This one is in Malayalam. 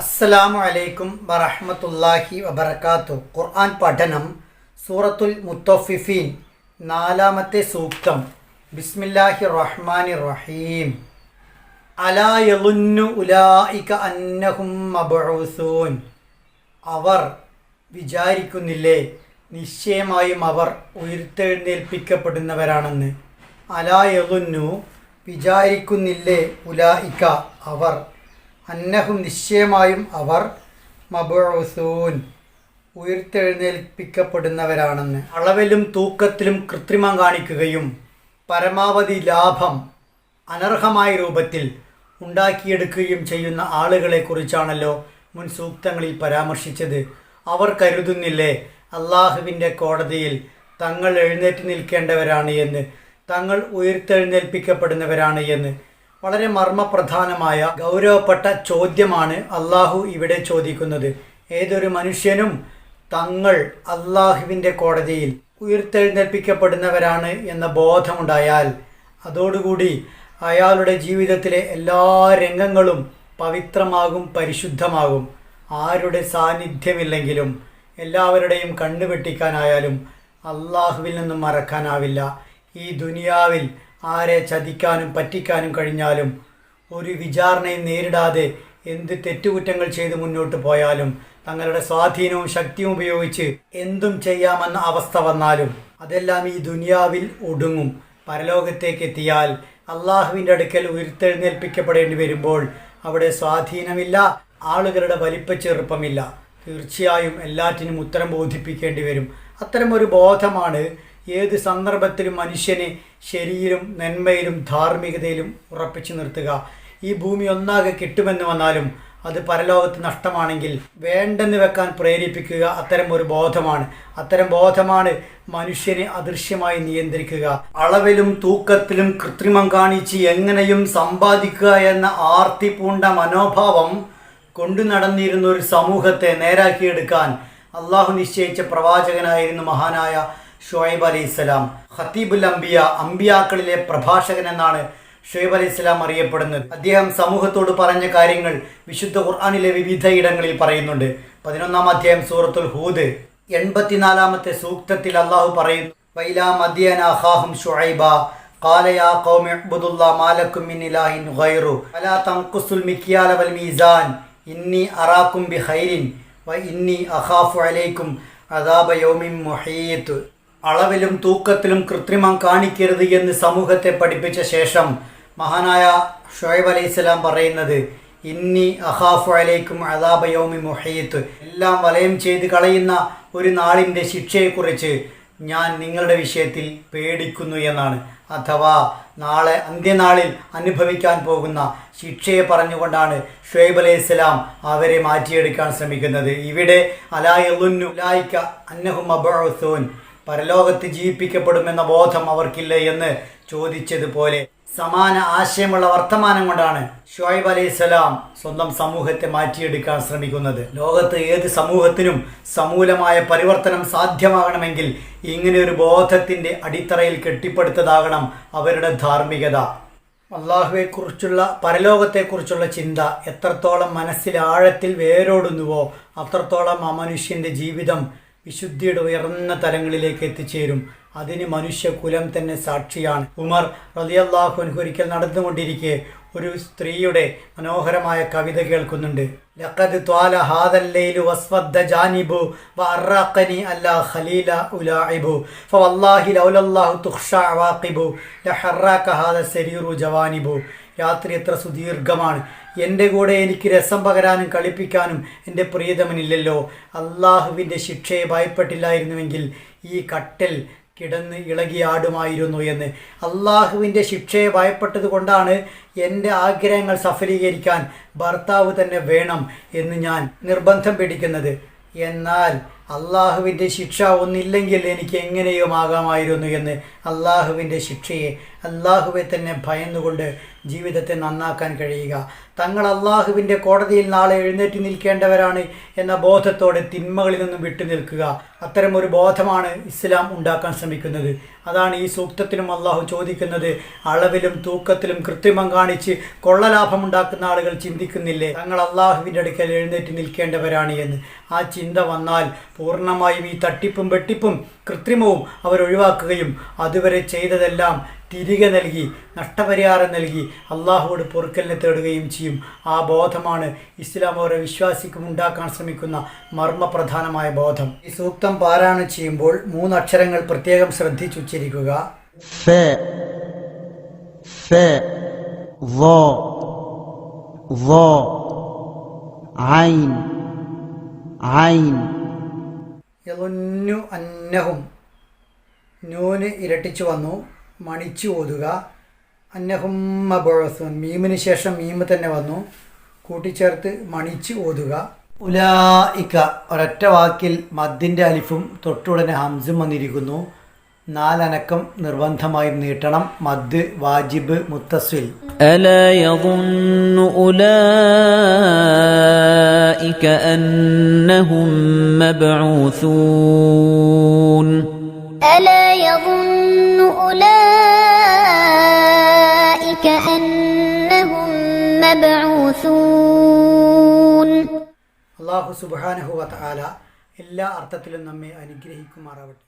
അസ്സലാമു അലൈക്കും വറഹമത്തല്ലാഹി വബർക്കാത്തു ഖുർആൻ പഠനം സൂറത്തുൽ മുത്തഫിഫീൻ നാലാമത്തെ സൂക്തം. ബിസ്മില്ലാഹി റഹ്മാൻ റഹീം അലാ യളുന്നു ഉലായിക അന്നഹും അവർ വിചാരിക്കുന്നില്ലേ നിശ്ചയമായും അവർ ഉയർത്തെഴുന്നേൽപ്പിക്കപ്പെടുന്നവരാണെന്ന്. അലാ യളുന്നു വിചാരിക്കുന്നില്ലേ ഉലായിക അവർ അന്നഹും നിശ്ചയമായും അവർ മബൂസൂൻ ഉയർത്തെഴുന്നേൽപ്പിക്കപ്പെടുന്നവരാണെന്ന്. അളവിലും തൂക്കത്തിലും കൃത്രിമം കാണിക്കുകയും പരമാവധി ലാഭം അനർഹമായ രൂപത്തിൽ ഉണ്ടാക്കിയെടുക്കുകയും ചെയ്യുന്ന ആളുകളെക്കുറിച്ചാണല്ലോ മുൻ സൂക്തങ്ങളിൽ പരാമർശിച്ചത്. അവർ കരുതുന്നില്ലേ അള്ളാഹുവിന്റെ കോടതിയിൽ തങ്ങൾ എഴുന്നേറ്റ് നിൽക്കേണ്ടവരാണ് എന്ന് തങ്ങൾ ഉയർത്തെഴുന്നേൽപ്പിക്കപ്പെടുന്നവരാണ് എന്ന്. വളരെ മർമ്മപ്രധാനമായ ഗൗരവപ്പെട്ട ചോദ്യമാണ് അള്ളാഹു ഇവിടെ ചോദിക്കുന്നത്. ഏതൊരു മനുഷ്യനും തങ്ങൾ അള്ളാഹുവിന്റെ കോടതിയിൽ ഉയർത്തെഴുന്നേൽപ്പിക്കപ്പെടുന്നവരാണ് എന്ന ബോധമുണ്ടായാൽ അതോടുകൂടി അയാളുടെ ജീവിതത്തിലെ എല്ലാ രംഗങ്ങളും പവിത്രമാകും പരിശുദ്ധമാകും. ആരുടെ സാന്നിധ്യമില്ലെങ്കിലും എല്ലാവരുടെയും കണ്ണുവെട്ടിക്കാനായാലും അള്ളാഹുവിൽ നിന്നും മറക്കാനാവില്ല. ഈ ദുനിയാവിൽ ആരെ ചതിക്കാനും പറ്റിക്കാനും കഴിഞ്ഞാലും ഒരു വിചാരണയും നേരിടാതെ എന്ത് തെറ്റുകുറ്റങ്ങൾ ചെയ്ത് മുന്നോട്ട് പോയാലും തങ്ങളുടെ സ്വാധീനവും ശക്തിയും ഉപയോഗിച്ച് എന്തും ചെയ്യാമെന്ന അവസ്ഥ വന്നാലും അതെല്ലാം ഈ ദുനിയാവിൽ ഒടുങ്ങും. പരലോകത്തേക്ക് എത്തിയാൽ അള്ളാഹുവിന്റെ അടുക്കൽ ഉയർത്തെഴുന്നേൽപ്പിക്കപ്പെടേണ്ടി വരുമ്പോൾ അവിടെ സ്വാധീനമില്ല ആളുകളുടെ വലിപ്പച്ചെറുപ്പമില്ല തീർച്ചയായും എല്ലാറ്റിനും ഉത്തരം ബോധിപ്പിക്കേണ്ടി വരും. അത്തരം ഒരു ബോധമാണ് ഏത് സന്ദർഭത്തിലും മനുഷ്യനെ ശരിയിലും നന്മയിലും ധാർമ്മികതയിലും ഉറപ്പിച്ചു നിർത്തുക. ഈ ഭൂമി ഒന്നാകെ കിട്ടുമെന്ന് വന്നാലും അത് പരലോകത്ത് നഷ്ടമാണെങ്കിൽ വേണ്ടെന്ന് വെക്കാൻ പ്രേരിപ്പിക്കുക അത്തരം ഒരു ബോധമാണ്. അത്തരം ബോധമാണ് മനുഷ്യനെ അദൃശ്യമായി നിയന്ത്രിക്കുക. അളവിലും തൂക്കത്തിലും കൃത്രിമം കാണിച്ച് എങ്ങനെയും സമ്പാദിക്കുക എന്ന ആർത്തി പൂണ്ട മനോഭാവം കൊണ്ടു നടന്നിരുന്ന ഒരു സമൂഹത്തെ നേരാക്കിയെടുക്കാൻ അള്ളാഹു നിശ്ചയിച്ച പ്രവാചകനായിരുന്നു മഹാനായ ഷുഹൈബ് അലൈഹി സ്വലാം ഖത്തീബുൽ അംബിയ അംബിയാക്കളിലെ പ്രഭാഷകൻ എന്നാണ് ഷുഹൈബ് അലൈഹി സ്വലാം അറിയപ്പെടുന്നത് അദ്ദേഹം സമൂഹത്തോട് പറഞ്ഞ കാര്യങ്ങൾ വിശുദ്ധ ഖുർആാനിലെ വിവിധ ഇടങ്ങളിൽ പറയുന്നുണ്ട് പതിനൊന്നാം അധ്യായം സൂറത്തുൽ ഹൂദ് എൺപത്തിനാലാമത്തെ സൂക്തത്തിൽ അള്ളാഹു പറയുന്നു വൈലാ മദ്യന അഹാഹും ഷുഹൈബ قال يا قوم اعبدوا الله ما لكم من إله غيره ولا تنقصوا المكيال والميزان إني أراكم بخير وإني أخاف عليكم عذاب يوم محيط അളവിലും തൂക്കത്തിലും കൃത്രിമം കാണിക്കരുത് എന്ന് സമൂഹത്തെ പഠിപ്പിച്ച ശേഷം മഹാനായ ഷുഹൈബ് അലൈഹി സ്വലാം പറയുന്നത് ഇന്നി അഹാഫു അലൈക്കും അദാബയോമി മുഹയ്യത്ത് എല്ലാം വലയം ചെയ്ത് കളയുന്ന ഒരു നാളിന്റെ ശിക്ഷയെക്കുറിച്ച് ഞാൻ നിങ്ങളുടെ വിഷയത്തിൽ പേടിക്കുന്നു എന്നാണ്. അഥവാ നാളെ അന്ത്യനാളിൽ അനുഭവിക്കാൻ പോകുന്ന ശിക്ഷയെ പറഞ്ഞുകൊണ്ടാണ് ഷുഹൈബ് അലൈഹി സ്വലാം അവരെ മാറ്റിയെടുക്കാൻ ശ്രമിക്കുന്നത്. ഇവിടെ അലായുന്നു ലായിക്ക അന്നഹും അബുസൂൻ പരലോകത്ത് ജീവിപ്പിക്കപ്പെടുമെന്ന ബോധം അവർക്കില്ല എന്ന് ചോദിച്ചതുപോലെ സമാന ആശയമുള്ള വർത്തമാനം കൊണ്ടാണ് ഷുഹൈബ് അലൈഹി സ്വലാം സ്വന്തം സമൂഹത്തെ മാറ്റിയെടുക്കാൻ ശ്രമിക്കുന്നത്. ലോകത്ത് ഏത് സമൂഹത്തിനും സമൂലമായ പരിവർത്തനം സാധ്യമാകണമെങ്കിൽ ഇങ്ങനെ ഒരു ബോധത്തിന്റെ അടിത്തറയിൽ കെട്ടിപ്പടുത്തതാകണം അവരുടെ ധാർമ്മികത. അള്ളാഹുവെക്കുറിച്ചുള്ള പരലോകത്തെക്കുറിച്ചുള്ള ചിന്ത എത്രത്തോളം മനസ്സിലാഴത്തിൽ വേരോടുന്നുവോ അത്രത്തോളം ആ മനുഷ്യന്റെ ജീവിതം വിശുദ്ധിയുടെ ഉയർന്ന തലങ്ങളിലേക്ക് എത്തിച്ചേരും. അതിന് മനുഷ്യകുലം തന്നെ സാക്ഷിയാണ്. ഉമർ റതിയല്ലാഹു ഒരിക്കൽ നടന്നുകൊണ്ടിരിക്കെ ഒരു സ്ത്രീയുടെ മനോഹരമായ കവിത കേൾക്കുന്നുണ്ട്. ലഖദ് ത്വാല ഹാദല്ലൈലു വസ്വദ്ദ ജാനിബു വഅറഖനി അല്ലാ ഖലീല ഉലാഇബു ഫവല്ലാഹി ലൗലല്ലാഹു തുഖ്ഷ അവാഖിബു ലഹറക ഹാദ സരീറു ജവാനിബു രാത്രി എത്ര സുദീർഘമാണ്. എന്റെ കൂടെ എനിക്ക് രസം പകരാനും കളിപ്പിക്കാനും എന്റെ പ്രിയതമനില്ലല്ലോ. അള്ളാഹുവിന്റെ ശിക്ഷയെ ഭയപ്പെട്ടില്ലായിരുന്നുവെങ്കിൽ ഈ കട്ടൽ കിടന്ന് ഇളകിയാടുമായിരുന്നു എന്ന്. അള്ളാഹുവിന്റെ ശിക്ഷയെ ഭയപ്പെട്ടത് കൊണ്ടാണ് എന്റെ ആഗ്രഹങ്ങൾ സഫലീകരിക്കാൻ ഭർത്താവ് തന്നെ വേണം എന്ന് ഞാൻ നിർബന്ധം പിടിക്കുന്നത്. എന്നാൽ അള്ളാഹുവിന്റെ ശിക്ഷ ഒന്നില്ലെങ്കിൽ എനിക്ക് എങ്ങനെയും ആകാമായിരുന്നു എന്ന് അള്ളാഹുവിന്റെ ശിക്ഷയെ അള്ളാഹുവെ തന്നെ ഭയന്നുകൊണ്ട് ജീവിതത്തെ നന്നാക്കാൻ കഴിയുക. തങ്ങൾ അള്ളാഹുവിന്റെ കോടതിയിൽ നാളെ എഴുന്നേറ്റ് നിൽക്കേണ്ടവരാണ് എന്ന ബോധത്തോടെ തിന്മകളിൽ നിന്നും വിട്ടു നിൽക്കുക. ഒരു ബോധമാണ് ഇസ്ലാം ഉണ്ടാക്കാൻ ശ്രമിക്കുന്നത്. അതാണ് ഈ സൂക്തത്തിലും അള്ളാഹു ചോദിക്കുന്നത്. അളവിലും തൂക്കത്തിലും കൃത്രിമം കാണിച്ച് കൊള്ളലാഭം ഉണ്ടാക്കുന്ന ആളുകൾ ചിന്തിക്കുന്നില്ലേ? തങ്ങൾ അള്ളാഹുവിന്റെ അടുക്കൽ എഴുന്നേറ്റ് നിൽക്കേണ്ടവരാണ് എന്ന്. ആ ചിന്ത വന്നാൽ പൂർണമായും ഈ തട്ടിപ്പും വെട്ടിപ്പും കൃത്രിമവും അവർ ഒഴിവാക്കുകയും അതുവരെ ചെയ്തതെല്ലാം തിരികെ നൽകി നഷ്ടപരിഹാരം നൽകി അള്ളാഹുവോട് പൊറുക്കലിനെ തേടുകയും ചെയ്യും. ആ ബോധമാണ് ഇസ്ലാം ഓരോ വിശ്വാസിക്കും ഉണ്ടാക്കാൻ ശ്രമിക്കുന്ന മർമ്മപ്രധാനമായ ബോധം. ഈ സൂക്തം പാരായണം ചെയ്യുമ്പോൾ മൂന്നക്ഷരങ്ങൾ പ്രത്യേകം ശ്രദ്ധിച്ചുച്ചരിക്കുക അന്നഹും. നൂന് ഇരട്ടിച്ചു വന്നു മണിച്ചു ഓതുക അന്നഹും മബോഴസുൻ മീമിന് ശേഷം മീമ് തന്നെ വന്നു കൂട്ടിച്ചേർത്ത് മണിച്ച് ഓതുക ഉലായിക്ക ഒരൊറ്റ വാക്കിൽ മദ്ദിൻ്റെ അലിഫും തൊട്ടുടനെ ഹംസും വന്നിരിക്കുന്നു നാലനക്കം നിർബന്ധമായും നീട്ടണം മദ് വാജിബ് മുത്തസ്വിൽ ألا يظن أولئك أنهم مبعوثون ألا أولئك أنهم مبعوثون അള്ളാഹു സുബാനഹു വല എല്ലാ അർത്ഥത്തിലും നമ്മെ അനുഗ്രഹിക്കുമാറാവട്ടെ